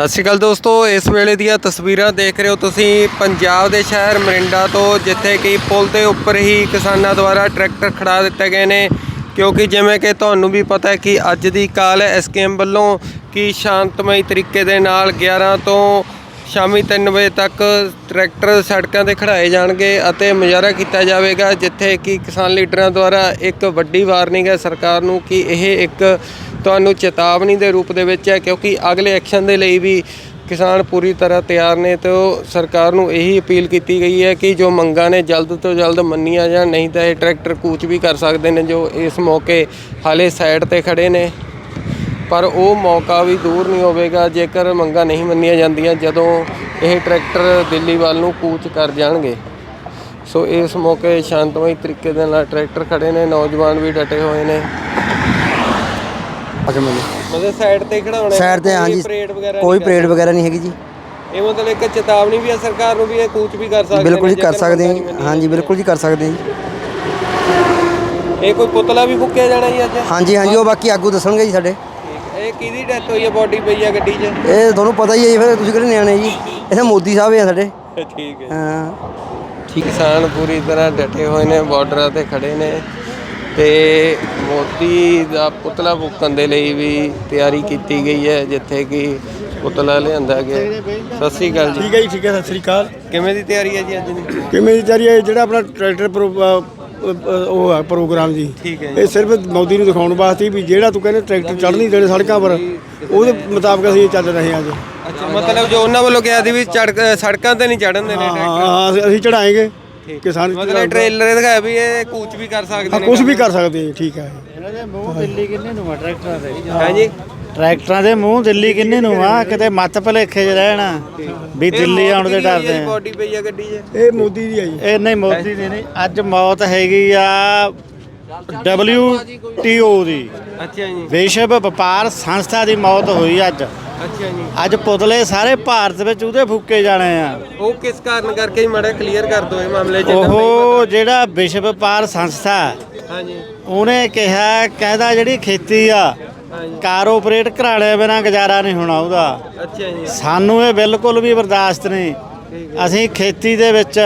ਸਤਿ ਸ਼੍ਰੀ ਅਕਾਲ ਦੋਸਤੋ, ਇਸ ਵੇਲੇ ਦੀਆਂ ਤਸਵੀਰਾਂ ਦੇਖ ਰਹੇ ਹੋ ਤੁਸੀਂ ਪੰਜਾਬ ਦੇ ਸ਼ਹਿਰ ਮਰਿੰਡਾ ਤੋਂ, ਜਿੱਥੇ ਕਿ ਪੁਲ ਦੇ ਉੱਪਰ ਹੀ ਕਿਸਾਨਾਂ ਦੁਆਰਾ ਟਰੈਕਟਰ ਖੜਾ ਦਿੱਤੇ ਗਏ ਨੇ। ਕਿਉਂਕਿ ਜਿਵੇਂ ਕਿ ਤੁਹਾਨੂੰ ਵੀ ਪਤਾ ਹੈ ਕਿ ਅੱਜ ਦੀ ਕਾਲ ਹੈ ਐਸਕੇਐਮ ਵੱਲੋਂ ਕਿ ਸ਼ਾਂਤਮਈ ਤਰੀਕੇ ਦੇ ਨਾਲ 11 ਤੋਂ ਸ਼ਾਮੀ 3 ਵਜੇ ਤੱਕ ਟਰੈਕਟਰ ਸੜਕਾਂ ਤੇ ਖੜਾਏ ਜਾਣਗੇ ਅਤੇ ਮੁਜ਼ਾਹਰਾ ਕੀਤਾ ਜਾਵੇਗਾ, ਜਿੱਥੇ ਕਿ ਕਿਸਾਨ ਲੀਡਰਾਂ ਦੁਆਰਾ ਇੱਕ ਵੱਡੀ ਵਾਰਨਿੰਗ ਹੈ ਸਰਕਾਰ ਨੂੰ ਕਿ ਇਹ ਇੱਕ ਤੁਹਾਨੂੰ ਚੇਤਾਵਨੀ ਦੇ ਰੂਪ ਦੇ ਵਿੱਚ ਹੈ ਕਿਉਂਕਿ ਅਗਲੇ ਐਕਸ਼ਨ ਦੇ ਲਈ ਵੀ ਕਿਸਾਨ ਪੂਰੀ ਤਰ੍ਹਾਂ ਤਿਆਰ ਨੇ ਤੇ ਉਹ ਸਰਕਾਰ ਨੂੰ ਇਹੀ ਅਪੀਲ ਕੀਤੀ ਗਈ ਹੈ ਕਿ ਜੋ ਮੰਗਾਂ ਨੇ ਜਲਦ ਤੋਂ ਜਲਦ ਮੰਨੀਆਂ ਜਾਂ ਨਹੀਂ ਤਾਂ ਇਹ ਟਰੈਕਟਰ ਕੂਚ ਵੀ ਕਰ ਸਕਦੇ ਨੇ ਜੋ ਇਸ ਮੌਕੇ ਹਾਲੇ ਸਾਈਡ ਤੇ ਖੜੇ ਨੇ। ਪਰ ਉਹ ਮੌਕਾ ਵੀ ਦੂਰ ਨਹੀਂ ਹੋਵੇਗਾ ਜੇਕਰ ਮੰਗਾਂ ਨਹੀਂ ਮੰਨੀਆਂ ਜਾਂਦੀਆਂ ਜਦੋਂ ਇਹ ਟਰੈਕਟਰ ਦਿੱਲੀ ਵੱਲ ਨੂੰ ਕੂਚ ਕਰ ਜਾਣਗੇ। ਸੋ ਇਸ ਮੌਕੇ ਸ਼ਾਂਤਮਈ ਤਰੀਕੇ ਦੇ ਨਾਲ ਟਰੈਕਟਰ ਖੜੇ ਨੇ, ਨੌਜਵਾਨ ਵੀ ਡਟੇ ਹੋਏ ਨੇ। ਅੱਗੇ ਮੈਨੂੰ ਮਤਲਬ ਸਾਈਡ ਤੇ ਖੜਾਉਣੇ ਸਾਈਡ ਤੇ ਹਾਂਜੀ ਪਰੇਡ ਵਗੈਰਾ ਕੋਈ ਪਰੇਡ ਵਗੈਰਾ ਨਹੀਂ ਹੈਗੀ ਜੀ। ਇਹ ਮਤਲਬ ਇੱਕ ਚੇਤਾਵਨੀ ਵੀ ਹੈ ਸਰਕਾਰ ਨੂੰ ਵੀ ਇਹ ਕੂਚ ਵੀ ਕਰ ਸਕਦੇ ਬਿਲਕੁਲ ਜੀ ਕਰ ਸਕਦੇ ਹਾਂ ਹਾਂਜੀ ਬਿਲਕੁਲ ਜੀ ਕਰ ਸਕਦੇ ਹਾਂ ਜੀ। ਇਹ ਕੋਈ ਪੁਤਲਾ ਵੀ ਫੁੱਕਿਆ ਜਾਣਾ ਜੀ ਅੱਜ? ਹਾਂਜੀ ਹਾਂਜੀ ਉਹ ਬਾਕੀ ਆਗੂ ਦੱਸਣਗੇ ਜੀ ਸਾਡੇ। ਠੀਕ ਹੈ। ਇਹ ਕਿਹਦੀ ਡੈਥ ਹੋਈ ਹੈ ਬੋਡੀ ਪਈ ਹੈ ਗੱਡੀ 'ਚ? ਇਹ ਤੁਹਾਨੂੰ ਪਤਾ ਹੀ ਹੈ ਜੀ ਫਿਰ ਤੁਸੀਂ ਕਿਹੜੇ ਨਿਆਣੇ ਜੀ? ਇੱਥੇ ਮੋਦੀ ਸਾਹਿਬ ਆ ਸਾਡੇ। ਠੀਕ ਹੈ। ਹਾਂ। ਠੀਕ ਕਿਸਾਨ ਪੂਰੀ ਤਰ੍ਹਾਂ ਡਟੇ ਹੋਏ ਨੇ ਬਾਰਡਰਾਂ ਤੇ ਖੜੇ ਨੇ। ਤੇ ਮੋਦੀ ਦਾ ਪੁਤਲਾ ਫੂਕਣ ਦੇ ਲਈ ਵੀ ਤਿਆਰੀ ਕੀਤੀ ਗਈ ਹੈ ਜਿੱਥੇ ਕਿ ਪੁਤਲਾ ਲਿਆਂਦਾ ਗਿਆ। ਸਤਿ ਸ੍ਰੀ ਅਕਾਲ ਜੀ। ਠੀਕ ਹੈ ਜੀ ਠੀਕ ਹੈ ਸਤਿ ਸ੍ਰੀ ਅਕਾਲ। ਕਿਵੇਂ ਦੀ ਤਿਆਰੀ ਹੈ ਜੀ ਅੱਜ ਦੀ? ਕਿਵੇਂ ਦੀ ਤਿਆਰੀ ਹੈ? ਜਿਹੜਾ ਆਪਣਾ ਟਰੈਕਟਰ ਉਹ ਹੈ ਪ੍ਰੋਗਰਾਮ ਜੀ। ਠੀਕ ਹੈ ਇਹ ਸਿਰਫ ਮੋਦੀ ਨੂੰ ਦਿਖਾਉਣ ਵਾਸਤੇ ਵੀ ਜਿਹੜਾ ਤੂੰ ਕਹਿੰਦੇ ਟਰੈਕਟਰ ਚੜ੍ਹ ਨਹੀਂ ਦੇਣੇ ਸੜਕਾਂ ਪਰ ਉਹਦੇ ਮੁਤਾਬਕ ਅਸੀਂ ਚੱਲ ਰਹੇ ਹਾਂ ਜੀ। ਅੱਛਾ ਮਤਲਬ ਜੋ ਉਹਨਾਂ ਵੱਲੋਂ ਕਿਹਾ ਸੀ ਵੀ ਸੜਕਾਂ ਤੇ ਨਹੀਂ ਚੜਨ ਦੇਣੇ ਹਾਂ ਅਸੀਂ- ਅਸੀਂ ਕਿਸਾਨ ਮਤਲਬ ਟ੍ਰੇਲਰ ਇਹ ਦਿਖਾਇਆ ਵੀ ਇਹ ਕੂਚ ਵੀ ਕਰ ਸਕਦੇ ਨੇ ਕੁਝ ਵੀ ਕਰ ਸਕਦੇ ਜੀ ਠੀਕ ਹੈ। ਇਹਨਾਂ ਦੇ ਮੂੰਹ ਦਿੱਲੀ ਕਿੰਨੇ ਨੂੰ ਆ ਟਰੈਕਟਰਾਂ ਦੇ? ਹੈ ਜੀ ਟਰੈਕਟਰਾਂ ਦੇ ਮੂੰਹ ਦਿੱਲੀ ਕਿੰਨੇ ਨੂੰ ਆ? ਕਿਤੇ ਮੱਤ ਭਲੇਖੇ 'ਚ ਰਹਿਣਾ। ਵੀ ਦਿੱਲੀ ਆਉਣ ਦੇ ਡਰਦੇ ਆ। ਬੋਡੀ ਪਈ ਆ ਗੱਡੀ 'ਚ। ਇਹ ਮੋਦੀ ਦੀ ਜੀ ਇਹ ਨਹੀਂ ਮੋਦੀ ਦੀ ਨਹੀਂ। ਅੱਜ ਮੌਤ ਹੈਗੀ ਆ WTO ਦੀ। ਅੱਛਾ ਜੀ। ਵਿਸ਼ਵ ਵਪਾਰ ਸੰਸਥਾ ਦੀ ਮੌਤ ਹੋਈ ਅੱਜ। ਅੱਛਾ ਜੀ। ਅੱਜ ਪੁਤਲੇ ਸਾਰੇ ਭਾਰਤ ਵਿੱਚ ਉਹਦੇ ਫੂਕੇ ਜਾਣੇ ਆ। ਉਹ ਕਿਸ ਕਾਰਨ ਕਰਕੇ ਮੜਾ ਕਲੀਅਰ ਕਰ ਦਿਓ ਇਹ ਮਾਮਲੇ 'ਚ। ਉਹ ਜਿਹੜਾ ਵਿਸ਼ਵ ਵਪਾਰ ਸੰਸਥਾ ਹਾਂਜੀ ਉਹਨੇ ਕਿਹਾ ਕਹਿੰਦਾ ਜਿਹੜੀ ਖੇਤੀ ਆ ਕਾਰੋਪਰੇਟ ਘਰਾੜੇ ਬਿਨਾਂ ਗੁਜ਼ਾਰਾ ਨਹੀਂ ਹੋਣਾ ਉਹਦਾ। ਅੱਛਾ ਜੀ। ਸਾਨੂੰ ਇਹ ਬਿਲਕੁਲ ਵੀ ਬਰਦਾਸ਼ਤ ਨਹੀਂ। ਅਸੀਂ ਖੇਤੀ ਦੇ ਵਿੱਚ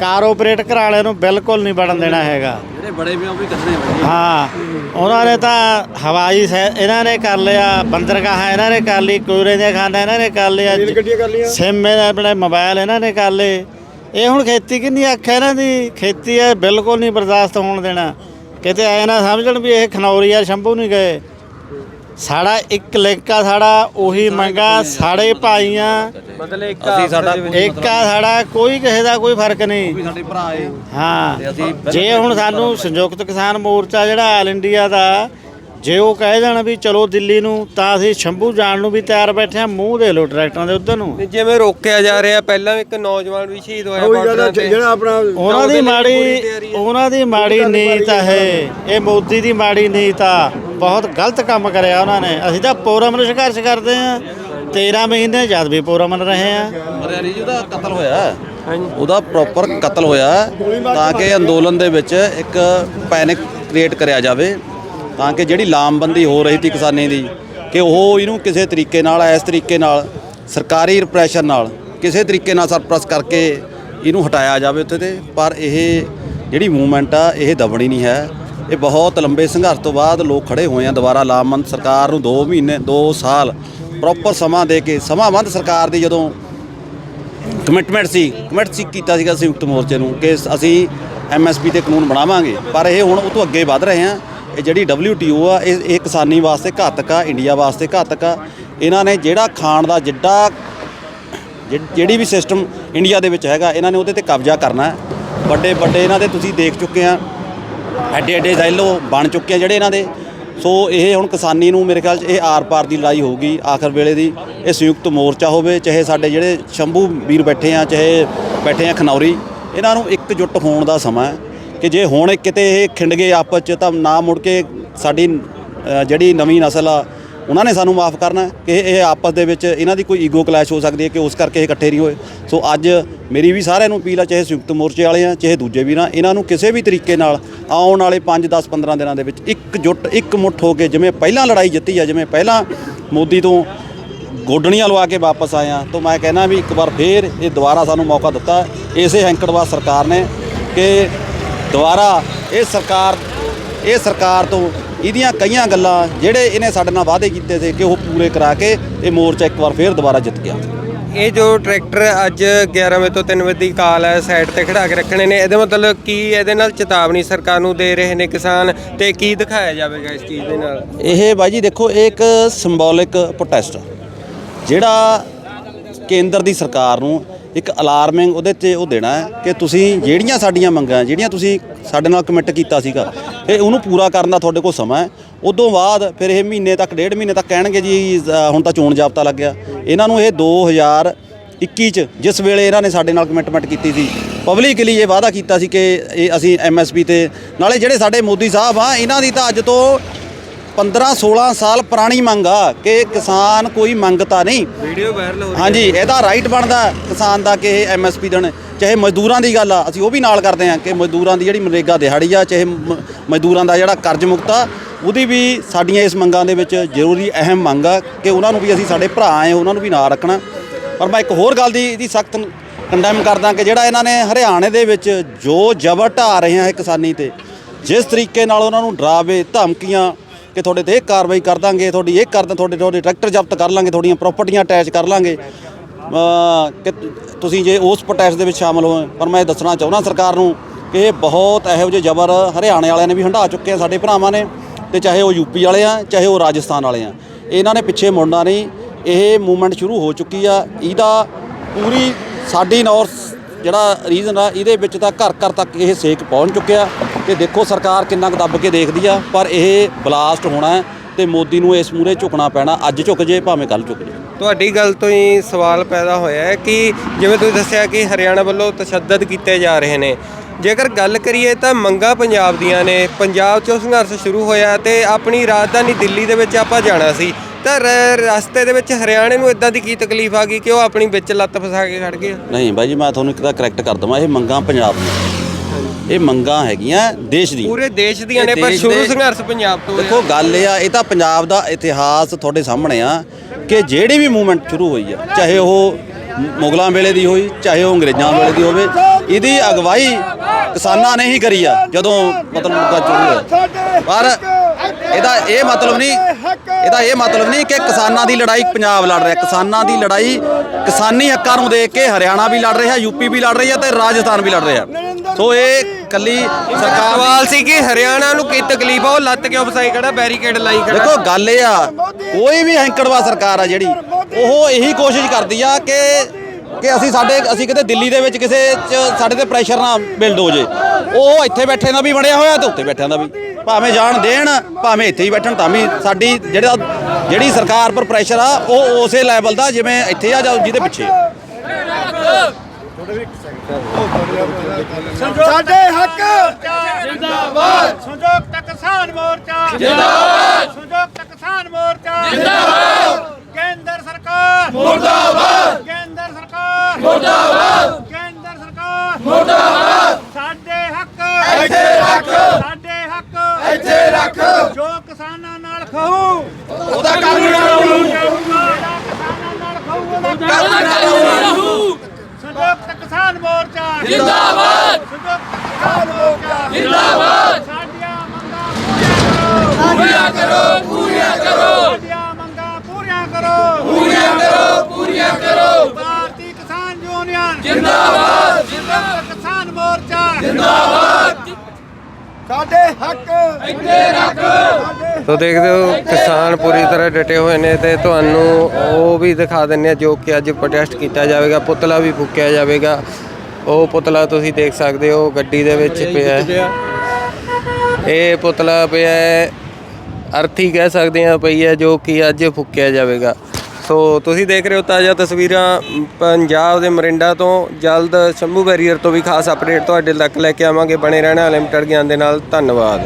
ਕਾਰੋਪਰੇਟ ਘਰਾਲੇ ਨੂੰ ਬਿਲਕੁਲ ਨਹੀਂ ਵੜਨ ਦੇਣਾ ਹੈਗਾ। ਜਿਹੜੇ ਬੜੇ ਵੀ ਉਹ ਵੀ ਕੱਢਣੇ ਹਾਂ ਉਹਨਾਂ ਨੇ ਤਾਂ ਹਵਾਈ ਸੈ- ਇਹਨਾਂ ਨੇ ਕਰ ਲਿਆ ਬੰਦਰਗਾਹਾਂ ਇਹਨਾਂ ਨੇ ਕਰ ਲਈ ਕੋਰੇ ਦੀਆਂ ਖਾਨਾਂ ਇਹਨਾਂ ਨੇ ਕਰ ਲਿਆ ਗੱਡੀਆਂ ਕਰ ਲਈਆਂ। ਸਿਮ ਇਹ ਆਪਣੇ ਮੋਬਾਈਲ ਇਹਨਾਂ ਨੇ ਕਰ ਲਏ। ਇਹ ਹੁਣ ਖੇਤੀ ਕਿੰਨੀ ਅੱਖ ਹੈ ਇਹਨਾਂ ਦੀ? ਖੇਤੀ ਇਹ ਬਿਲਕੁਲ ਨਹੀਂ ਬਰਦਾਸ਼ਤ ਹੋਣ ਦੇਣਾ। ਕਿਤੇ ਐ ਨਾ ਸਮਝਣ ਵੀ ਇਹ ਖਨੌਰੀ ਆ ਸ਼ੰਭੂ ਨਹੀਂ ਗਏ। ਸਾਡਾ ਇੱਕ ਲਿੰਕ ਆ ਸਾਡਾ ਉਹੀ ਮੰਗਾ ਸਾਡੇ ਭਾਈਆਂ। ਮਤਲਬ ਇੱਕ ਅਸੀਂ ਸਾਡਾ ਇੱਕ ਆ ਸਾਡਾ ਕੋਈ ਕਿਸੇ ਦਾ ਕੋਈ ਫ਼ਰਕ ਨਹੀਂ। ਸਾਡੇ ਭਰਾ ਏ। ਹਾਂ। ਜੇ ਹੁਣ ਸਾਨੂੰ ਸੰਯੁਕਤ ਕਿਸਾਨ ਮੋਰਚਾ ਜਿਹੜਾ ਆਲ ਇੰਡੀਆ ਦਾ ਜੇ ਉਹ ਕਹਿ ਜਾਣ ਵੀ ਚਲੋ ਦਿੱਲੀ ਨੂੰ ਤਾਂ ਅਸੀਂ ਸ਼ੰਭੂ ਜਾਣ ਨੂੰ ਵੀ ਤਿਆਰ ਬੈਠੇ ਆ ਮੂੰਹ ਦੇ ਲੋ ਟਰੈਕਟਰਾਂ ਦੇ ਉਧਰ ਨੂੰ। ਜਿਵੇਂ ਰੋਕਿਆ ਜਾ ਰਿਹਾ ਪਹਿਲਾਂ ਇੱਕ ਨੌਜਵਾਨ ਵੀ ਸ਼ਹੀਦ ਹੋਇਆ ਬਾਰਡਰਾਂ ਹੈ, ਤੇ। ਜਿਹੜਾ ਆਪਣਾ ਉਹਨਾਂ ਦੀ ਮਾੜੀ ਉਹਨਾਂ ਦੀ ਮਾੜੀ ਨੀਤ ਇਹ। ਇਹ ਮੋਦੀ ਦੀ ਮਾੜੀ ਨੀਤ ਆ। ਬਹੁਤ ਗਲਤ ਕੰਮ ਕਰਿਆ ਉਹਨਾਂ ਨੇ। ਅਸੀਂ ਤਾਂ ਪੋਰਮਨ ਸੰਘਰਸ਼ ਕਰਦੇ ਆ 13 ਮਹੀਨੇ ਜਦ ਵੀ ਪੋਰਮਨ ਰਹੇ ਆ ਹਰਿਆਣੀ ਜੀ ਉਹਦਾ ਕਤਲ ਹੋਇਆ। ਉਹਦਾ ਪ੍ਰੋਪਰ ਕਤਲ ਹੋਇਆ ਤਾਂ ਕਿ ਅੰਦੋਲਨ ਦੇ ਵਿੱਚ ਇੱਕ ਪੈਨਿਕ ਕ੍ਰੀਏਟ ਕਰਿਆ ਜਾਵੇ। ਤਾਂ ਕਿ ਜਿਹੜੀ ਲਾਮਬੰਦੀ ਹੋ ਰਹੀ ਸੀ ਕਿਸਾਨੀ ਦੀ ਕਿ ਉਹ ਇਹਨੂੰ ਕਿਸੇ ਤਰੀਕੇ ਨਾਲ ਇਸ ਤਰੀਕੇ ਨਾਲ ਸਰਕਾਰੀ ਰਿਪਰੈਸ਼ਨ ਨਾਲ ਕਿਸੇ ਤਰੀਕੇ ਨਾਲ ਸਰਪ੍ਰਸ ਕਰਕੇ ਇਹਨੂੰ ਹਟਾਇਆ ਜਾਵੇ ਉੱਥੇ ਤੇ। ਪਰ ਇਹ ਜਿਹੜੀ ਮੂਵਮੈਂਟ ਆ ਇਹ ਦਬਣੀ ਨਹੀਂ ਹੈ। ਇਹ ਬਹੁਤ ਲੰਬੇ ਸੰਘਰਸ਼ ਤੋਂ ਬਾਅਦ ਲੋਕ ਖੜੇ ਹੋਏ ਆ ਦੁਬਾਰਾ ਲਾਮਬੰਦ ਸਰਕਾਰ ਨੂੰ 2 ਮਹੀਨੇ 2 ਸਾਲ ਪ੍ਰੋਪਰ ਸਮਾਂ ਦੇ ਕੇ ਸਮਾਂਬੰਦ ਸਰਕਾਰ ਦੀ ਜਦੋਂ ਕਮਿਟਮੈਂਟ ਸੀ ਕਮਿਟ ਸੀ ਕੀਤਾ ਸੀਗਾ ਸੰਯੁਕਤ ਮੋਰਚੇ ਨੂੰ ਕਿ ਅਸੀਂ ਐਮਐਸਪੀ ਤੇ ਕਾਨੂੰਨ ਬਣਾਵਾਂਗੇ। ਪਰ ਇਹ ਹੁਣ ਉਹ ਤੋਂ ਅੱਗੇ ਵਧ ਰਹੇ ਆ। ਇਹ ਜਿਹੜੀ WTO ਆ, ਇਹ ਇਹ ਕਿਸਾਨੀ ਵਾਸਤੇ ਘਾਤਕ ਆ ਇੰਡੀਆ ਵਾਸਤੇ ਘਾਤਕ ਆ। ਇਹਨਾਂ ਨੇ ਜਿਹੜਾ ਖਾਣ ਦਾ ਜਿੱਡਾ, ਜਿ- ਜਿਹੜੀ ਵੀ ਸਿਸਟਮ ਇੰਡੀਆ ਦੇ ਵਿੱਚ ਹੈਗਾ, ਇਹਨਾਂ ਨੇ ਉਹਦੇ ਤੇ ਕਬਜ਼ਾ ਕਰਨਾ ਹੈ। ਵੱਡੇ ਵੱਡੇ ਇਹਨਾਂ ਦੇ ਤੁਸੀਂ ਦੇਖ ਚੁੱਕੇ ਆ। ਐਡੇ ਐਡੇ ਜ਼ੈਲੋ ਬਣ ਚੁੱਕੇ ਆ ਜਿਹੜੇ ਇਹਨਾਂ ਦੇ। ਸੋ ਇਹ ਹੁਣ ਕਿਸਾਨੀ ਨੂੰ ਮੇਰੇ ਖਿਆਲ 'ਚ ਇਹ ਆਰ-ਪਾਰ ਦੀ ਲੜਾਈ ਹੋਊਗੀ ਆਖਰ ਵੇਲੇ ਦੀ। ਇਹ ਸੰਯੁਕਤ ਮੋਰਚਾ ਹੋਵੇ, ਚਾਹੇ ਸਾਡੇ ਜਿਹੜੇ ਸ਼ੰਭੂ ਵੀਰ ਬੈਠੇ ਆ, ਚਾਹੇ ਬੈਠੇ ਆ ਖਨੌਰੀ, ਇਹਨਾਂ ਨੂੰ ਇਕਜੁੱਟ ਹੋਣ ਦਾ ਸਮਾਂ ਹੈ ਕਿ ਜੇ ਹੁਣ ਕਿਤੇ ਇਹ ਖਿੰਡ ਗਏ ਆਪਸ 'ਚ ਤਾਂ ਨਾ ਮੁੜ ਕੇ ਸਾਡੀ ਜਿਹੜੀ ਨਵੀਂ ਨਸਲ ਆ ਉਹਨਾਂ ਨੇ ਸਾਨੂੰ ਮਾਫ ਕਰਨਾ ਕਿ ਇਹ ਆਪਸ ਦੇ ਵਿੱਚ ਇਹਨਾਂ ਦੀ ਕੋਈ ਈਗੋ ਕਲੈਸ਼ ਹੋ ਸਕਦੀ ਹੈ ਕਿ ਉਸ ਕਰਕੇ ਇਹ ਇਕੱਠੇ ਨਹੀਂ ਹੋਏ। ਸੋ ਅੱਜ ਮੇਰੀ ਵੀ ਸਾਰਿਆਂ ਨੂੰ ਅਪੀਲ ਆ, ਚਾਹੇ ਸੰਯੁਕਤ ਮੋਰਚੇ ਵਾਲੇ ਆ, ਚਾਹੇ ਦੂਜੇ ਵੀ ਨਾ, ਇਹਨਾਂ ਨੂੰ ਕਿਸੇ ਵੀ ਤਰੀਕੇ ਨਾਲ ਆਉਣ ਵਾਲੇ 5 10 15 ਦਿਨਾਂ ਦੇ ਵਿੱਚ ਇੱਕ ਜੁੱਟ, ਇੱਕ ਮੁੱਠ ਹੋ ਕੇ ਜਿਵੇਂ ਪਹਿਲਾਂ ਲੜਾਈ ਜਿੱਤੀ ਆ, ਜਿਵੇਂ ਪਹਿਲਾਂ ਮੋਦੀ ਤੋਂ ਗੋਡਣੀਆਂ ਲਵਾ ਕੇ ਵਾਪਸ ਆਏ ਆ, ਤਾਂ ਮੈਂ ਕਹਿੰਦਾ ਵੀ ਇੱਕ ਵਾਰ ਫੇਰ ਇਹ ਦੁਬਾਰਾ ਸਾਨੂੰ ਮੌਕਾ ਦਿੱਤਾ। ਇਸੇ ਹੈਂਕੜਵਾ ਸਰਕਾਰ ਨੇ ਕਿ ਦੁਬਾਰਾ ਇਹ ਸਰਕਾਰ ਇਹ ਸਰਕਾਰ ਤੋਂ ਇਹਦੀਆਂ ਕਈਆਂ ਗੱਲਾਂ ਜਿਹੜੇ ਇਹਨੇ ਸਾਡੇ ਨਾਲ ਵਾਅਦੇ ਕੀਤੇ ਸੀ ਕਿ ਉਹ ਪੂਰੇ ਕਰਾ ਕੇ ਇਹ ਮੋਰਚਾ ਇੱਕ ਵਾਰ ਫੇਰ ਦੁਬਾਰਾ ਜਿੱਤ ਗਿਆ। ਇਹ ਜੋ ਟਰੈਕਟਰ ਅੱਜ 11 ਵਜੇ ਤੋਂ 3 ਵਜੇ ਦੀ ਕਾਲ ਹੈ ਸਾਈਡ ਤੇ ਖੜਾ ਕੇ ਰੱਖਣੇ ਨੇ ਇਹਦੇ ਮਤਲਬ ਕੀ ਇਹਦੇ ਨਾਲ ਚੇਤਾਵਨੀ ਸਰਕਾਰ ਨੂੰ ਦੇ ਰਹੇ ਨੇ ਕਿਸਾਨ ਤੇ ਕੀ ਦਿਖਾਇਆ ਜਾਵੇਗਾ ਇਸ ਚੀਜ਼ ਦੇ ਨਾਲ? ਇਹ ਬਾਈ ਜੀ ਦੇਖੋ ਇਹ ਇੱਕ ਸਿੰਬੋਲਿਕ ਪ੍ਰੋਟੈਸਟ ਜਿਹੜਾ ਕੇਂਦਰ ਦੀ ਸਰਕਾਰ ਨੂੰ ਇੱਕ ਅਲਾਰਮਿੰਗ ਉਹਦੇ ਤੇ ਉਹ ਦੇਣਾ ਹੈ ਕਿ ਤੁਸੀਂ ਜਿਹੜੀਆਂ ਸਾਡੀਆਂ ਮੰਗਾਂ, ਜਿਹੜੀਆਂ ਤੁਸੀਂ ਸਾਡੇ ਨਾਲ ਕਮਿਟ ਕੀਤਾ ਸੀਗਾ ਇਹ ਉਹਨੂੰ ਪੂਰਾ ਕਰਨ ਦਾ ਤੁਹਾਡੇ ਕੋਲ ਸਮਾਂ ਹੈ। ਉਦੋਂ ਬਾਅਦ ਫਿਰ ਇਹ ਮਹੀਨੇ ਤੱਕ, ਡੇਢ ਮਹੀਨੇ ਤੱਕ ਕਹਿਣਗੇ ਜੀ ਹੁਣ ਤਾਂ ਚੋਣ ਜਾਬਤਾ ਲੱਗ ਗਿਆ। ਇਹਨਾਂ ਨੂੰ ਇਹ 2021 ਚ ਜਿਸ ਵੇਲੇ ਇਹਨਾਂ ਨੇ ਸਾਡੇ ਨਾਲ ਕਮਿਟਮੈਂਟ ਕੀਤੀ ਸੀ ਪਬਲਿਕਲੀ ਇਹ ਵਾਅਦਾ ਕੀਤਾ ਸੀ ਕਿ ਇਹ ਅਸੀਂ ਐਮਐਸਪੀ ਤੇ, ਨਾਲੇ ਜਿਹੜੇ ਸਾਡੇ ਮੋਦੀ ਸਾਹਿਬ ਆ, ਇਹਨਾਂ ਦੀ ਤਾਂ ਅੱਜ ਤੋਂ 15 16 ਸਾਲ ਪੁਰਾਣੀ ਮੰਗ ਆ ਕਿ ਕਿਸਾਨ ਕੋਈ ਮੰਗਤਾ ਨਹੀਂ। ਵੀਡੀਓ ਵਾਇਰਲ ਹੋ ਰਹੀ ਹਾਂਜੀ ਇਹਦਾ ਰਾਈਟ ਬਣਦਾ ਕਿਸਾਨ ਦਾ ਕਿ ਇਹ ਐਮਐਸਪੀ ਦੇਣ। ਚਾਹੇ ਮਜ਼ਦੂਰਾਂ ਦੀ ਗੱਲ ਆ ਅਸੀਂ ਉਹ ਵੀ ਨਾਲ ਕਰਦੇ ਆ ਕਿ ਮਜ਼ਦੂਰਾਂ ਦੀ ਜਿਹੜੀ ਮਨਰੇਗਾ ਦਿਹਾੜੀ ਆ ਚਾਹੇ ਮਜ਼ਦੂਰਾਂ ਦਾ ਜਿਹੜਾ ਕਰਜ਼ ਮੁਕਤਾ ਉਹਦੀ ਵੀ ਸਾਡੀਆਂ ਇਸ ਮੰਗਾਂ ਦੇ ਵਿੱਚ ਜ਼ਰੂਰੀ ਅਹਿਮ ਮੰਗ ਆ ਕਿ ਉਹਨਾਂ ਨੂੰ ਵੀ ਅਸੀਂ ਸਾਡੇ ਭਰਾ ਆਏ ਉਹਨਾਂ ਨੂੰ ਵੀ ਨਾਲ ਰੱਖਣਾ। ਪਰ ਮੈਂ ਇੱਕ ਹੋਰ ਗੱਲ ਦੀ ਇਹਦੀ ਸਖਤ ਕੰਡੈਮ ਕਰਦਾ ਕਿ ਜਿਹੜਾ ਇਹਨਾਂ ਨੇ ਹਰਿਆਣੇ ਦੇ ਵਿੱਚ ਜੋ ਜ਼ਬਰ ਢਾ ਰਹੇ ਆ ਕਿਸਾਨੀ ਤੇ ਜਿਸ ਤਰੀਕੇ ਨਾਲ ਉਹਨਾਂ ਨੂੰ ਡਰਾਵੇ ਧਮਕੀਆਂ ਕਿ ਤੁਹਾਡੇ ਤੇ ਇਹ ਕਾਰਵਾਈ ਕਰ ਦਾਂਗੇ, ਤੁਹਾਡੀ ਇਹ ਕਰ ਦਾਂ, ਤੁਹਾਡੇ ਤੁਹਾਡੇ ਟਰੈਕਟਰ ਜ਼ਬਤ ਕਰ ਲਾਂਗੇ, ਤੁਹਾਡੀਆਂ ਪ੍ਰਾਪਰਟੀਆਂ ਅਟੈਚ ਕਰ ਲਾਂਗੇ। ਕਿ ਤੁਸੀਂ ਜੇ ਉਸ ਪ੍ਰੋਟੈਸਟ ਦੇ ਵਿੱਚ ਸ਼ਾਮਲ ਹੋ ਪਰ ਮੈਂ ਇਹ ਦੱਸਣਾ ਚਾਹੁੰਦਾ ਸਰਕਾਰ ਨੂੰ ਕਿ ਇਹ ਬਹੁਤ ਇਹੋ ਜਿਹੇ ਜ਼ਬਰ ਹਰਿਆਣੇ ਵਾਲਿਆਂ ਨੇ ਵੀ ਹੰਢਾ ਚੁੱਕੇ ਆ, ਸਾਡੇ ਭਰਾਵਾਂ ਨੇ, ਤੇ ਚਾਹੇ ਉਹ ਯੂਪੀ ਵਾਲੇ ਆ, ਚਾਹੇ ਉਹ ਰਾਜਸਥਾਨ ਵਾਲੇ ਆ। ਇਹਨਾਂ ਨੇ ਪਿੱਛੇ ਮੁੜਨਾ ਨਹੀਂ, ਇਹ ਮੂਵਮੈਂਟ ਸ਼ੁਰੂ ਹੋ ਚੁੱਕੀ ਆ। ਇਹਦਾ ਪੂਰੀ ਸਾਡੀ ਨਾਰਥ ਜਿਹੜਾ ਰੀਜਨ ਆ, ਇਹਦੇ ਵਿੱਚ ਤਾਂ ਘਰ ਘਰ ਤੱਕ ਇਹ ਸੇਕ ਪਹੁੰਚ ਚੁੱਕਿਆ। ਤੇ ਦੇਖੋ ਸਰਕਾਰ ਕਿੰਨਾ ਕੁ ਦੱਬ ਕੇ ਦੇਖਦੀ ਆ ਪਰ ਇਹ ਬਲਾਸਟ ਹੋਣਾ ਤੇ ਮੋਦੀ ਨੂੰ ਇਸ ਮੂਰੇ ਝੁਕਣਾ ਪੈਣਾ ਅੱਜ ਝੁਕ ਜੇ ਭਾਵੇਂ ਕੱਲ ਝੁਕ ਜੇ। ਤੁਹਾਡੀ ਗੱਲ ਤੋਂ ਹੀ ਸਵਾਲ ਪੈਦਾ ਹੋਇਆ ਹੈ ਕਿ ਜਿਵੇਂ ਤੁਸੀਂ ਦੱਸਿਆ ਕਿ ਹਰਿਆਣਾ ਵੱਲੋਂ ਤਸ਼ੱਦਦ ਕੀਤੇ ਜਾ ਰਹੇ ਨੇ ਜੇਕਰ ਗੱਲ ਕਰੀਏ ਤਾਂ ਮੰਗਾ ਪੰਜਾਬ ਦੀਆਂ ਨੇ ਪੰਜਾਬ 'ਚੋਂ ਸੰਘਰਸ਼ ਸ਼ੁਰੂ ਹੋਇਆ ਤੇ ਆਪਣੀ ਰਾਜਧਾਨੀ ਦਿੱਲੀ ਦੇ ਵਿੱਚ ਆਪਾਂ ਜਾਣਾ ਸੀ ਤਾਂ ਰਸਤੇ ਦੇ ਵਿੱਚ ਹਰਿਆਣੇ ਨੂੰ ਇਦਾਂ ਦੀ ਕੀ ਤਕਲੀਫ ਆ ਗਈ ਕਿ ਉਹ ਆਪਣੀ ਵਿੱਚ ਲੱਤ ਫਸਾ ਕੇ ਖੜ ਗਏ ਨਹੀਂ ਬਾਈ ਜੀ ਮੈਂ ਤੁਹਾਨੂੰ ਇੱਕ ਤਾਂ ਕਰੈਕਟ ਕਰ ਦਵਾਂ ਇਹ ਮੰਗਾਂ ਪੰਜਾਬ ਦੀਆਂ ਇਹ ਮੰਗਾਂ ਹੈਗੀਆਂ ਦੇਸ਼ ਦੀਆਂ। ਪੂਰੇ ਦੇਸ਼ ਦੀਆਂ ਨੇ ਪਰ ਸ਼ੁਰੂ ਦੇ- ਸੰਘਰਸ਼ ਪੰਜਾਬ ਤੋਂ ਦੇਖੋ ਗੱਲ ਇਹ ਆ ਇਹ ਤਾਂ ਪੰਜਾਬ ਦਾ ਇਤਿਹਾਸ ਤੁਹਾਡੇ ਸਾਹਮਣੇ ਆ ਕਿ ਜਿਹੜੀ ਵੀ ਮੂਵਮੈਂਟ ਸ਼ੁਰੂ ਹੋਈ ਆ ਚਾਹੇ ਉਹ ਮੁਗਲਾਂ ਵੇਲੇ ਦੀ ਹੋਈ ਚਾਹੇ ਉਹ ਅੰਗਰੇਜ਼ਾਂ ਵੇਲੇ ਦੀ ਹੋਵੇ ਇਹਦੀ ਅਗਵਾਈ ਕਿਸਾਨਾਂ ਨੇ ਹੀ ਕਰੀ ਆ ਜਦੋਂ ਮਤਲਬ ਮੁੱਦਾ ਸ਼ੁਰੂ ਹੋਇਆ ਪਰ ਇਹਦਾ ਇਹ ਮਤਲਬ ਨਹੀਂ ਇਹਦਾ ਇਹ ਮਤਲਬ ਨਹੀਂ ਕਿ ਕਿਸਾਨਾਂ ਦੀ ਲੜਾਈ ਪੰਜਾਬ ਲੜ ਰਿਹਾ। ਕਿਸਾਨਾਂ ਦੀ ਲੜਾਈ ਕਿਸਾਨੀ ਹੱਕਾਂ ਨੂੰ ਦੇਖ ਕੇ ਹਰਿਆਣਾ ਵੀ ਲੜ ਰਿਹਾ ਯੂਪੀ ਵੀ ਲੜ ਰਹੀ ਹੈ ਤੇ ਰਾਜਸਥਾਨ ਵੀ ਲੜ ਰਿਹਾ। ਸੋ ਇਹ ਕੱਲੀ ਸਰਕਾਰ ਸਵਾਲ ਸੀ ਕਿ ਹਰਿਆਣਾ ਨੂੰ ਕੀ ਤਕਲੀਫ ਆ? ਉਹ ਲੱਤ ਕਿਉਂ ਫਸਾਈ? ਖੜਾ ਬੈਰੀਕੇਡ ਲਾਈ ਖੜਾ? ਦੇਖੋ ਗੱਲ ਇਹ ਆ ਕੋਈ ਵੀ ਹੈਂਕੜਵਾ ਸਰਕਾਰ ਆ ਜਿਹੜੀ ਉਹ ਇਹੀ ਕੋਸ਼ਿਸ਼ ਕਰਦੀ ਆ ਕਿ ਕਿ ਅਸੀਂ ਸਾਡੇ ਅਸੀਂ ਕਿਤੇ ਦਿੱਲੀ ਦੇ ਵਿੱਚ ਕਿਸੇ ਚ ਸਾਡੇ ਤੇ ਪ੍ਰੈਸ਼ਰ ਨਾ ਬਿਲਡ ਹੋ ਜੇ। ਉਹ ਇੱਥੇ ਬੈਠੇ ਦਾ ਵੀ ਬਣਿਆ ਹੋਇਆ ਤੇ ਉੱਤੇ ਬੈਠਿਆਂ ਦਾ ਵੀ। ਭਾਵੇਂ ਜਾਣ ਦੇਣ ਭਾਵੇਂ ਇੱਥੇ ਹੀ ਬੈਠਣ ਤਾਂ ਵੀ ਸਾਡੀ ਜਿਹੜਾ ਜਿਹੜੀ ਸਰਕਾਰ ਪਰ ਪ੍ਰੈਸ਼ਰ ਆ ਉਹ ਉਸੇ ਲੈਵਲ ਦਾ ਜਿਵੇਂ ਇੱਥੇ ਆ ਜਾਂ ਜਿਹਦੇ ਪਿੱਛੇ। ਸਾਡੇ ਹੱਕ! ਜਿੰਦਾਬਾਦ! ਸੰਯੁਕਤ ਕਿਸਾਨ ਮੋਰਚਾ। ਜਿੰਦਾਬਾਦ! ਸੰਯੁਕਤ ਕਿਸਾਨ ਮੋਰਚਾ। ਜਿੰਦਾਬਾਦ! ਕੇਂਦਰ ਸਰਕਾਰ। ਮੁਰਦਾਬਾਦ! ਮੁਰਦਾਬਾਦ। ਕੇਂਦਰ ਸਰਕਾਰ। ਮੁਰਦਾਬਾਦ। ਸਾਡੇ ਹੱਕ। ਇੱਥੇ ਰੱਖ। ਸਾਡੇ ਹੱਕ। ਇੱਥੇ ਰੱਖ। ਜੋ ਕਿਸਾਨਾਂ ਨਾਲ ਖਾਊ। ਉਹਦਾ ਕਾਨੂੰਨ ਰਹੂ ਕਿਸਾਨਾਂ ਨਾਲ ਖਾਊ ਉਹਦਾ ਕਾਨੂੰਨ ਰਹੂ ਸੰਯੁਕਤ ਕਿਸਾਨ ਮੋਰਚਾ। ਜਿੰਦਾਬਾਦ। ਸੰਯੁਕਤ ਕਿਸਾਨ ਮੋਰਚਾ। ਜਿੰਦਾਬਾਦ। ਸਾਡੀਆਂ ਮੰਗਾਂ ਪੂਰੀਆਂ ਕਰੋ। ਪੂਰੀਆਂ ਕਰੋ ਸਾਡੀਆਂ ਮੰਗਾਂ ਪੂਰੀਆਂ ਕਰੋ ਪੂਰੀਆਂ ਕਰੋ ਪੂਰੀਆਂ ਕਰੋ ਭਾਰਤੀ ਕਿਸਾਨ ਯੂਨੀਅਨ ਜਿੰਦਾਬਾਦ! ਜਿੰਦਾਬਾਦ! ਕਿਸਾਨ ਮੋਰਚਾ! ਜਿੰਦਾਬਾਦ! ਸਾਡੇ ਹੱਕ! ਇੱਥੇ ਰੱਖ! ਤੋ ਦੇਖਦੇ ਹੋ ਕਿਸਾਨ ਪੂਰੀ ਤਰ੍ਹਾਂ ਡਟੇ ਹੋਏ ਨੇ ਤੇ ਤੁਹਾਨੂੰ ਉਹ ਵੀ ਦਿਖਾ ਦਿੰਨੇ ਆ ਜੋ ਕਿ ਅੱਜ ਪ੍ਰੋਟੈਸਟ ਕੀਤਾ ਜਾਵੇਗਾ ਪੁਤਲਾ ਵੀ ਫੂਕਿਆ ਜਾਵੇਗਾ। ਉਹ ਪੁਤਲਾ ਤੁਸੀਂ ਦੇਖ ਸਕਦੇ ਹੋ ਗੱਡੀ ਦੇ ਵਿੱਚ ਪਿਆ ਹੈ। ਇਹ ਪੁਤਲਾ ਪਿਆ ਹੈ ਅਰਥੀ ਕਹਿ ਸਕਦੇ ਆ ਪਈ ਹੈ ਜੋ ਕਿ ਅੱਜ ਫੂਕਿਆ ਜਾਵੇਗਾ। ਸੋ ਤੁਸੀਂ ਦੇਖ ਰਹੇ ਹੋ ਤਾਜ਼ਾ ਤਸਵੀਰਾਂ ਪੰਜਾਬ ਦੇ ਮਰਿੰਡਾ ਤੋਂ। ਜਲਦ ਸ਼ੰਭੂ ਬੈਰੀਅਰ ਤੋਂ ਵੀ ਖਾਸ ਅਪਡੇਟ ਤੁਹਾਡੇ ਤੱਕ ਲੈ ਕੇ ਆਵਾਂਗੇ। ਬਣੇ ਰਹਿਣਾ ਲਿਮਟਡ ਗਿਆਨ ਦੇ ਨਾਲ। ਧੰਨਵਾਦ।